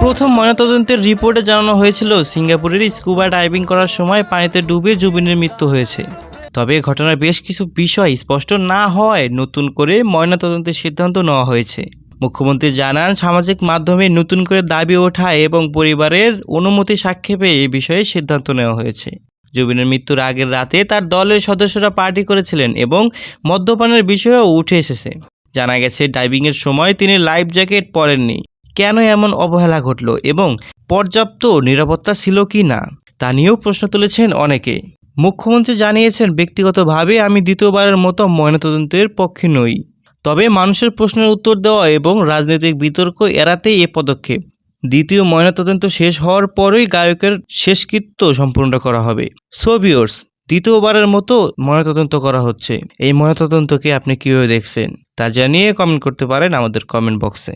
প্রথম ময়নাতদন্তের রিপোর্টে জানানো হয়েছিল, সিঙ্গাপুরের স্কুবা ডাইভিং করার সময় পানিতে ডুবে জুবিনের মৃত্যু হয়েছে। তবে ঘটনার বেশ কিছু বিষয় স্পষ্ট না হওয়ায় নতুন করে ময়নাতদন্তের সিদ্ধান্ত নেওয়া হয়েছে। মুখ্যমন্ত্রী জানান, সামাজিক মাধ্যমে নতুন করে দাবি ওঠা এবং পরিবারের অনুমতি সাক্ষেপে এই বিষয়ে সিদ্ধান্ত নেওয়া হয়েছে। জুবিনের মৃত্যুর আগের রাতে তার দলের সদস্যরা পার্টি করেছিলেন এবং মদ্যপানের বিষয়েও উঠে এসেছে। জানা গেছে, ডাইভিংয়ের সময় তিনি লাইফ জ্যাকেট পরেননি। কেন এমন অবহেলা ঘটল এবং পর্যাপ্ত নিরাপত্তা ছিল কি না, তা নিয়েও প্রশ্ন তুলেছেন অনেকে। মুখ্যমন্ত্রী জানিয়েছেন, ব্যক্তিগতভাবে আমি দ্বিতীয়বারের মতো ময়নাতদন্তের পক্ষে নই। তবে মানুষের প্রশ্নের উত্তর দেওয়া এবং রাজনৈতিক বিতর্ক এড়াতেই এ পদক্ষেপ। দ্বিতীয় ময়নাতদন্ত শেষ হওয়ার পরই গায়কের শেষকৃত্য সম্পূর্ণ করা হবে। সোভিওর্স দ্বিতীয়বারের মতো ময়নাতদন্ত করা হচ্ছে। এই ময়নাতদন্তকে আপনি কীভাবে দেখছেন তা জানিয়ে কমেন্ট করতে পারেন আমাদের কমেন্ট বক্সে